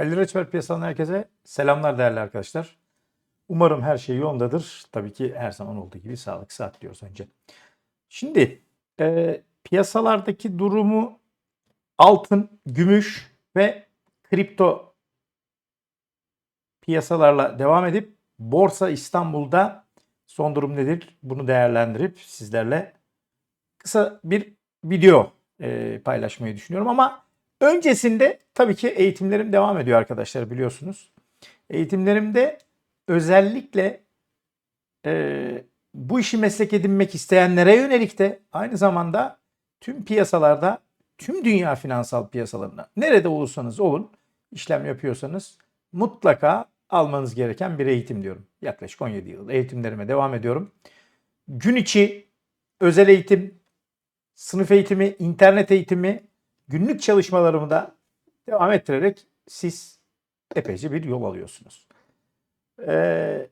Halil Reçber piyasadan herkese selamlar değerli arkadaşlar. Umarım her şey yolundadır. Tabii ki her zaman olduğu gibi sağlık saat diyoruz önce. Şimdi e, piyasalardaki durumu altın, gümüş ve kripto piyasalarla devam edip Borsa İstanbul'da son durum nedir? Bunu değerlendirip sizlerle kısa bir video e, paylaşmayı düşünüyorum ama öncesinde tabii ki eğitimlerim devam ediyor arkadaşlar biliyorsunuz. Eğitimlerimde özellikle e, bu işi meslek edinmek isteyenlere yönelik de aynı zamanda tüm piyasalarda, tüm dünya finansal piyasalarına nerede olursanız olun işlem yapıyorsanız mutlaka almanız gereken bir eğitim diyorum. Yaklaşık 17 yıl eğitimlerime devam ediyorum. Gün içi özel eğitim, sınıf eğitimi, internet eğitimi, günlük çalışmalarımı da devam ettirerek siz epeyce bir yol alıyorsunuz. Ee,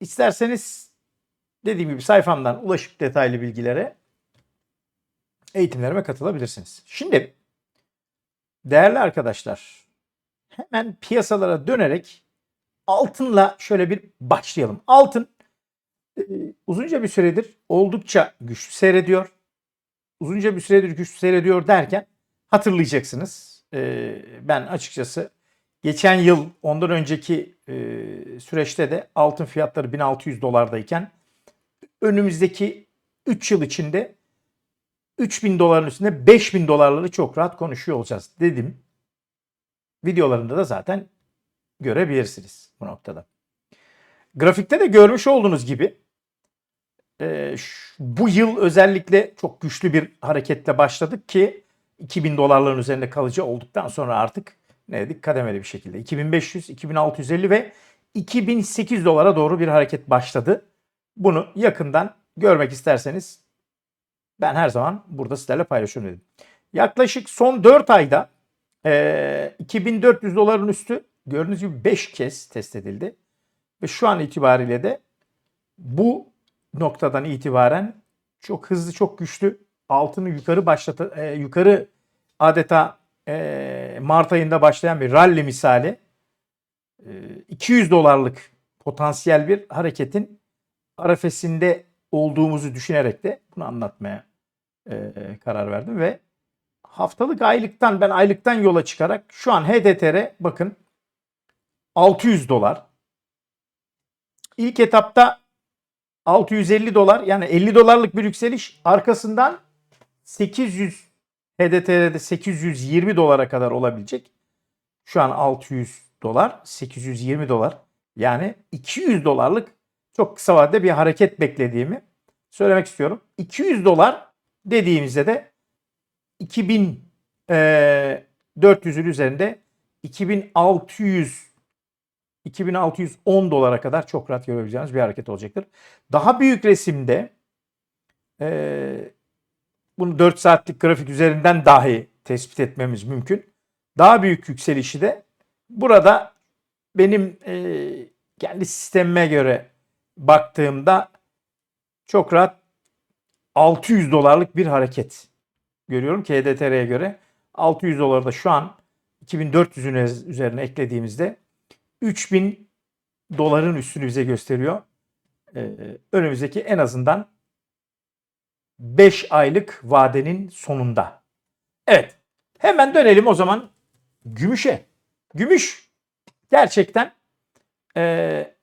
isterseniz dediğim gibi sayfamdan ulaşıp detaylı bilgilere eğitimlerime katılabilirsiniz. Şimdi değerli arkadaşlar hemen piyasalara dönerek altınla şöyle bir başlayalım. Altın e, uzunca bir süredir oldukça güçlü seyrediyor. Uzunca bir süredir güçlü seyrediyor derken hatırlayacaksınız. E, ben açıkçası geçen yıl ondan önceki e, süreçte de altın fiyatları 1600 dolardayken önümüzdeki 3 yıl içinde 3000 doların üstünde 5000 dolarları çok rahat konuşuyor olacağız dedim. Videolarında da zaten görebilirsiniz bu noktada. Grafikte de görmüş olduğunuz gibi e, bu yıl özellikle çok güçlü bir hareketle başladık ki 2000 dolarların üzerinde kalıcı olduktan sonra artık ne dedik kademeli bir şekilde 2500, 2650 ve 2008 dolara doğru bir hareket başladı. Bunu yakından görmek isterseniz ben her zaman burada sizlerle paylaşıyorum dedim. Yaklaşık son 4 ayda eee, 2400 doların üstü gördüğünüz gibi 5 kez test edildi. Ve şu an itibariyle de bu noktadan itibaren çok hızlı, çok güçlü altını yukarı başlatı, e, yukarı adeta e, Mart ayında başlayan bir rally misali e, 200 dolarlık potansiyel bir hareketin arefesinde olduğumuzu düşünerek de bunu anlatmaya e, karar verdim ve haftalık aylıktan ben aylıktan yola çıkarak şu an HDTR bakın 600 dolar. İlk etapta 650 dolar yani 50 dolarlık bir yükseliş arkasından 800 HDTR'de 820 dolara kadar olabilecek. Şu an 600 dolar, 820 dolar. Yani 200 dolarlık çok kısa vadede bir hareket beklediğimi söylemek istiyorum. 200 dolar dediğimizde de 2400'ün üzerinde 2600 2610 dolara kadar çok rahat görebileceğiniz bir hareket olacaktır. Daha büyük resimde eee, bunu 4 saatlik grafik üzerinden dahi tespit etmemiz mümkün. Daha büyük yükselişi de burada benim eee, kendi sistemime göre baktığımda çok rahat 600 dolarlık bir hareket görüyorum ki HDTR'ye göre 600 doları da şu an 2400'ün üzerine eklediğimizde 3000 doların üstünü bize gösteriyor. Ee, önümüzdeki en azından 5 aylık vadenin sonunda. Evet. Hemen dönelim o zaman gümüşe. Gümüş gerçekten ee,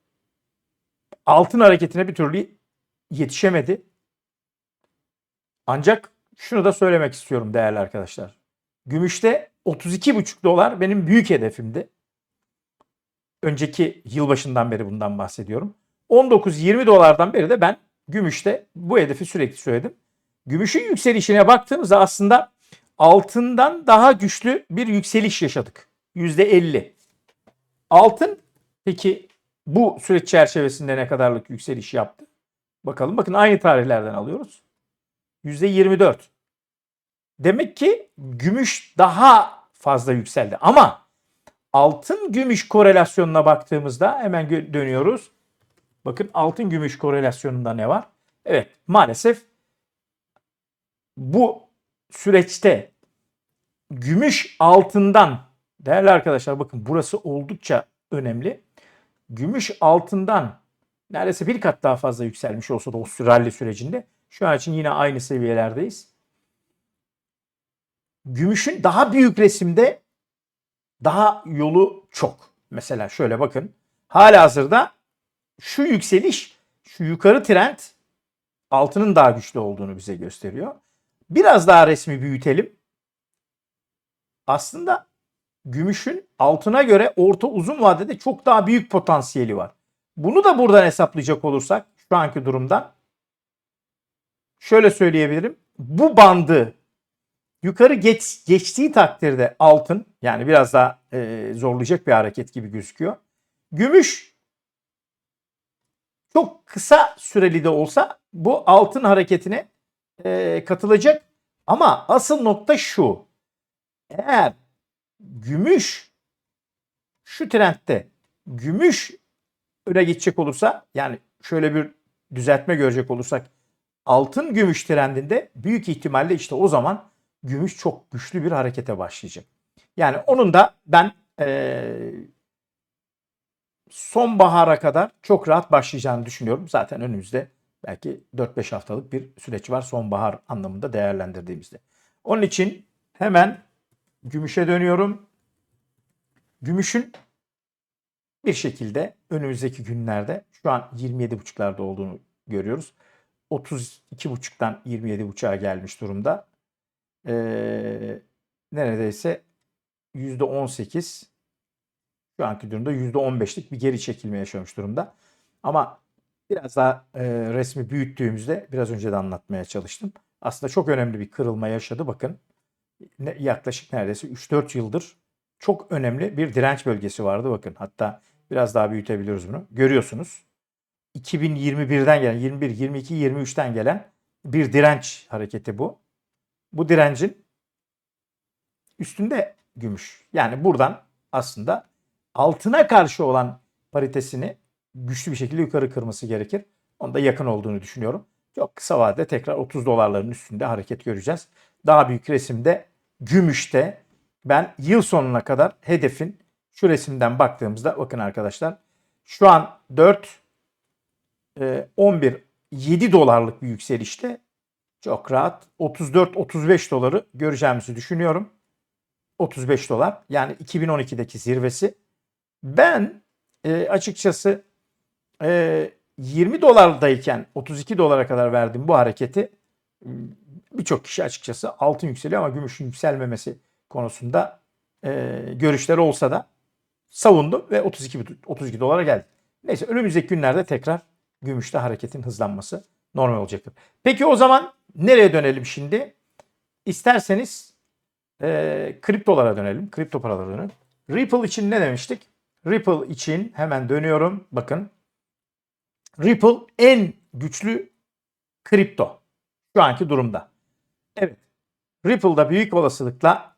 altın hareketine bir türlü yetişemedi. Ancak şunu da söylemek istiyorum değerli arkadaşlar. Gümüşte 32,5 dolar benim büyük hedefimdi. Önceki yılbaşından beri bundan bahsediyorum. 19-20 dolardan beri de ben gümüşte bu hedefi sürekli söyledim. Gümüşün yükselişine baktığımızda aslında altından daha güçlü bir yükseliş yaşadık. %50. Altın peki bu süreç çerçevesinde ne kadarlık yükseliş yaptı? Bakalım bakın aynı tarihlerden alıyoruz. %24. Demek ki gümüş daha fazla yükseldi. Ama altın gümüş korelasyonuna baktığımızda hemen dönüyoruz. Bakın altın gümüş korelasyonunda ne var? Evet maalesef bu süreçte gümüş altından değerli arkadaşlar bakın burası oldukça önemli. Gümüş altından neredeyse bir kat daha fazla yükselmiş olsa da o rally sürecinde şu an için yine aynı seviyelerdeyiz. Gümüşün daha büyük resimde daha yolu çok. Mesela şöyle bakın. Hala hazırda şu yükseliş, şu yukarı trend altının daha güçlü olduğunu bize gösteriyor. Biraz daha resmi büyütelim. Aslında gümüşün altına göre orta uzun vadede çok daha büyük potansiyeli var. Bunu da buradan hesaplayacak olursak şu anki durumdan şöyle söyleyebilirim. Bu bandı yukarı geç, geçtiği takdirde altın yani biraz daha e, zorlayacak bir hareket gibi gözüküyor. Gümüş çok kısa süreli de olsa bu altın hareketine e, katılacak. Ama asıl nokta şu. Eğer gümüş şu trendte gümüş öne geçecek olursa yani şöyle bir düzeltme görecek olursak altın gümüş trendinde büyük ihtimalle işte o zaman gümüş çok güçlü bir harekete başlayacak. Yani onun da ben ee, sonbahara kadar çok rahat başlayacağını düşünüyorum. Zaten önümüzde belki 4-5 haftalık bir süreç var sonbahar anlamında değerlendirdiğimizde. Onun için hemen gümüşe dönüyorum. Gümüşün bir şekilde önümüzdeki günlerde şu an 27.5'larda olduğunu görüyoruz. 32.5'tan 27.5'a gelmiş durumda. Ee, neredeyse %18 şu anki durumda %15'lik bir geri çekilme yaşamış durumda. Ama biraz daha e, resmi büyüttüğümüzde biraz önce de anlatmaya çalıştım. Aslında çok önemli bir kırılma yaşadı. Bakın ne, yaklaşık neredeyse 3-4 yıldır çok önemli bir direnç bölgesi vardı. Bakın hatta biraz daha büyütebiliyoruz bunu. Görüyorsunuz. 2021'den gelen 21, 22, 23'ten gelen bir direnç hareketi bu. Bu direncin üstünde gümüş. Yani buradan aslında altına karşı olan paritesini güçlü bir şekilde yukarı kırması gerekir. Onda yakın olduğunu düşünüyorum. Çok kısa vadede tekrar 30 dolarların üstünde hareket göreceğiz. Daha büyük resimde gümüşte ben yıl sonuna kadar hedefin şu resimden baktığımızda bakın arkadaşlar şu an 4 11 7 dolarlık bir yükselişte çok rahat 34-35 doları göreceğimizi düşünüyorum. 35 dolar yani 2012'deki zirvesi. Ben e, açıkçası e, 20 dolardayken 32 dolara kadar verdim bu hareketi. Birçok kişi açıkçası altın yükseliyor ama gümüşün yükselmemesi konusunda e, görüşleri olsa da savundu ve 32 32 dolara geldi. Neyse önümüzdeki günlerde tekrar gümüşte hareketin hızlanması normal olacaktır. Peki o zaman nereye dönelim şimdi? İsterseniz e, kriptolara dönelim. Kripto paralara dönelim. Ripple için ne demiştik? Ripple için hemen dönüyorum. Bakın. Ripple en güçlü kripto şu anki durumda. Evet. Ripple'da büyük olasılıkla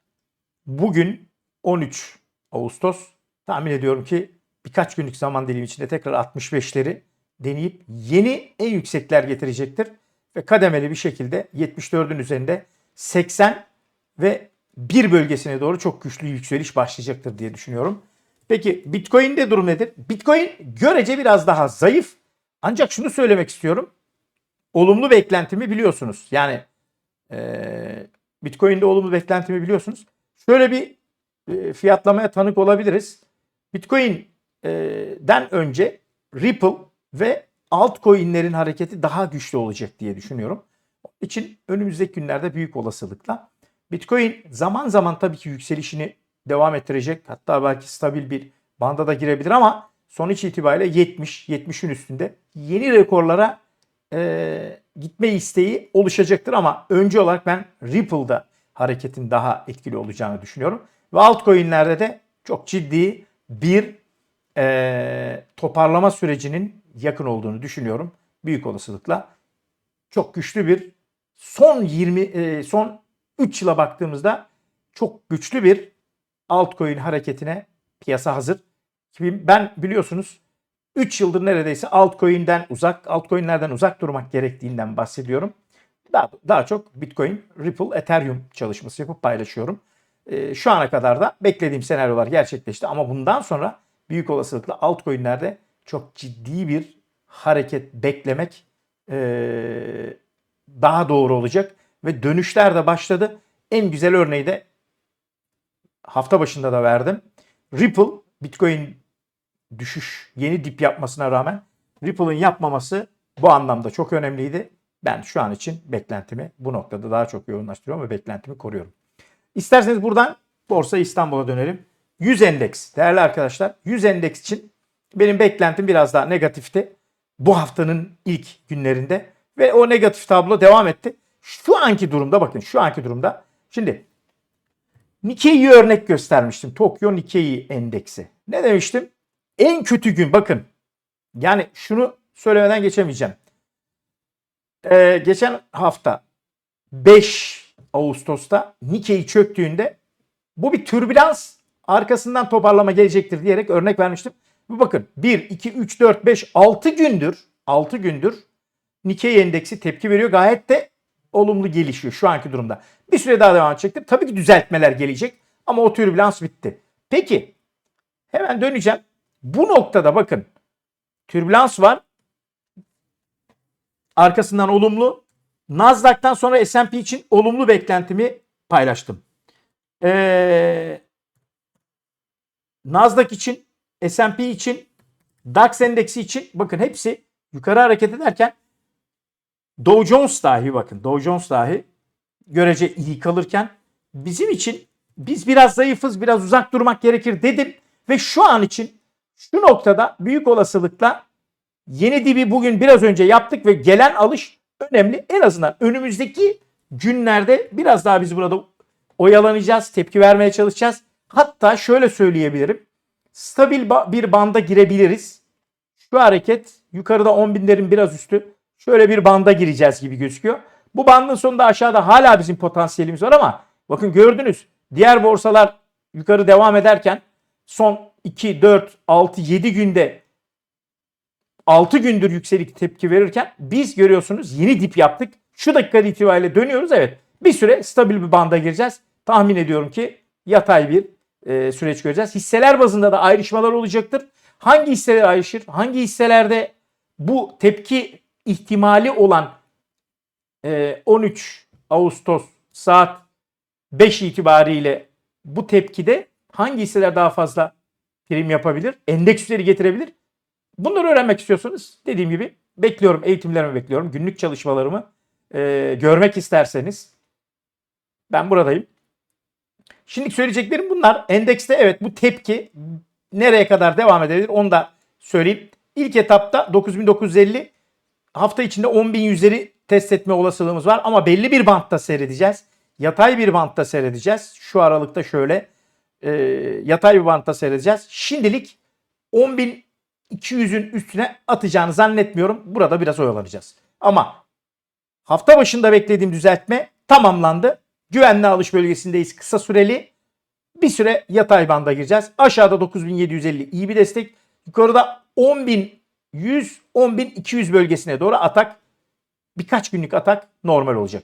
bugün 13 Ağustos tahmin ediyorum ki birkaç günlük zaman dilimi içinde tekrar 65'leri deneyip yeni en yüksekler getirecektir. Ve kademeli bir şekilde 74'ün üzerinde 80 ve 1 bölgesine doğru çok güçlü yükseliş başlayacaktır diye düşünüyorum. Peki Bitcoin'de durum nedir? Bitcoin görece biraz daha zayıf. Ancak şunu söylemek istiyorum. Olumlu beklentimi biliyorsunuz. Yani e, Bitcoin'de olumlu beklentimi biliyorsunuz. Şöyle bir e, fiyatlamaya tanık olabiliriz. Bitcoin'den önce Ripple ve altcoin'lerin hareketi daha güçlü olacak diye düşünüyorum. için önümüzdeki günlerde büyük olasılıkla Bitcoin zaman zaman tabii ki yükselişini devam ettirecek. Hatta belki stabil bir banda da girebilir ama sonuç itibariyle 70, 70'in üstünde yeni rekorlara e, gitme isteği oluşacaktır. Ama önce olarak ben Ripple'da hareketin daha etkili olacağını düşünüyorum. Ve altcoin'lerde de çok ciddi bir e, toparlama sürecinin yakın olduğunu düşünüyorum. Büyük olasılıkla çok güçlü bir son 20 e, son 3 yıla baktığımızda çok güçlü bir altcoin hareketine piyasa hazır. Ben biliyorsunuz 3 yıldır neredeyse altcoin'den uzak, altcoin'lerden uzak durmak gerektiğinden bahsediyorum. Daha, daha çok Bitcoin, Ripple, Ethereum çalışması yapıp paylaşıyorum. e, şu ana kadar da beklediğim senaryolar gerçekleşti. Ama bundan sonra büyük olasılıkla altcoin'lerde çok ciddi bir hareket beklemek e, daha doğru olacak. Ve dönüşler de başladı. En güzel örneği de hafta başında da verdim. Ripple Bitcoin düşüş yeni dip yapmasına rağmen Ripple'ın yapmaması bu anlamda çok önemliydi. Ben şu an için beklentimi bu noktada daha çok yoğunlaştırıyorum ve beklentimi koruyorum. İsterseniz buradan Borsa İstanbul'a dönelim. 100 endeks değerli arkadaşlar 100 endeks için benim beklentim biraz daha negatifti. Bu haftanın ilk günlerinde ve o negatif tablo devam etti. Şu anki durumda bakın şu anki durumda şimdi Nikkei'yi örnek göstermiştim. Tokyo Nikkei endeksi. Ne demiştim? En kötü gün bakın. Yani şunu söylemeden geçemeyeceğim. Ee, geçen hafta 5 Ağustos'ta Nikkei çöktüğünde bu bir türbülans arkasından toparlama gelecektir diyerek örnek vermiştim. Bu bakın 1, 2, 3, 4, 5, 6 gündür 6 gündür Nikkei endeksi tepki veriyor. Gayet de olumlu gelişiyor şu anki durumda. Bir süre daha devam edecektir. Tabii ki düzeltmeler gelecek ama o türbülans bitti. Peki hemen döneceğim. Bu noktada bakın türbülans var. Arkasından olumlu. Nasdaq'tan sonra S&P için olumlu beklentimi paylaştım. Ee, Nasdaq için, S&P için, DAX endeksi için bakın hepsi yukarı hareket ederken Dow Jones dahi bakın Dow Jones dahi görece iyi kalırken bizim için biz biraz zayıfız biraz uzak durmak gerekir dedim ve şu an için şu noktada büyük olasılıkla yeni dibi bugün biraz önce yaptık ve gelen alış önemli. En azından önümüzdeki günlerde biraz daha biz burada oyalanacağız, tepki vermeye çalışacağız. Hatta şöyle söyleyebilirim. Stabil bir banda girebiliriz. Şu hareket yukarıda 10 binlerin biraz üstü. Şöyle bir banda gireceğiz gibi gözüküyor. Bu bandın sonunda aşağıda hala bizim potansiyelimiz var ama bakın gördünüz. Diğer borsalar yukarı devam ederken son 2, 4, 6, 7 günde 6 gündür yükselik tepki verirken biz görüyorsunuz yeni dip yaptık. Şu dakika itibariyle dönüyoruz. Evet bir süre stabil bir banda gireceğiz. Tahmin ediyorum ki yatay bir e, süreç göreceğiz. Hisseler bazında da ayrışmalar olacaktır. Hangi hisseler ayrışır? Hangi hisselerde bu tepki ihtimali olan e, 13 Ağustos saat 5 itibariyle bu tepkide hangi hisseler daha fazla prim yapabilir? Endeksleri getirebilir. Bunları öğrenmek istiyorsanız dediğim gibi bekliyorum. Eğitimlerimi bekliyorum. Günlük çalışmalarımı e, görmek isterseniz ben buradayım. Şimdi söyleyeceklerim bunlar. Endekste evet bu tepki nereye kadar devam edebilir onu da söyleyeyim. İlk etapta 9950 hafta içinde 10.100'leri test etme olasılığımız var ama belli bir bantta seyredeceğiz. Yatay bir bantta seyredeceğiz. Şu aralıkta şöyle e, yatay bir bantta seyredeceğiz. Şimdilik 10.200'ün üstüne atacağını zannetmiyorum. Burada biraz oyalanacağız. Ama hafta başında beklediğim düzeltme tamamlandı. Güvenli alış bölgesindeyiz kısa süreli. Bir süre yatay banda gireceğiz. Aşağıda 9750 iyi bir destek. Yukarıda 10100 10200 bölgesine doğru atak birkaç günlük atak normal olacak.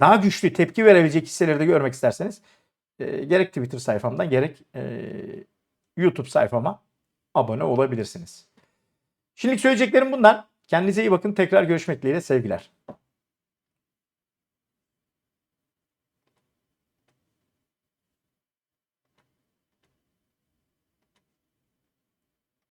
Daha güçlü tepki verebilecek hisseleri de görmek isterseniz e, gerek Twitter sayfamdan gerek e, YouTube sayfama abone olabilirsiniz. Şimdilik söyleyeceklerim bunlar. Kendinize iyi bakın. Tekrar görüşmek dileğiyle sevgiler.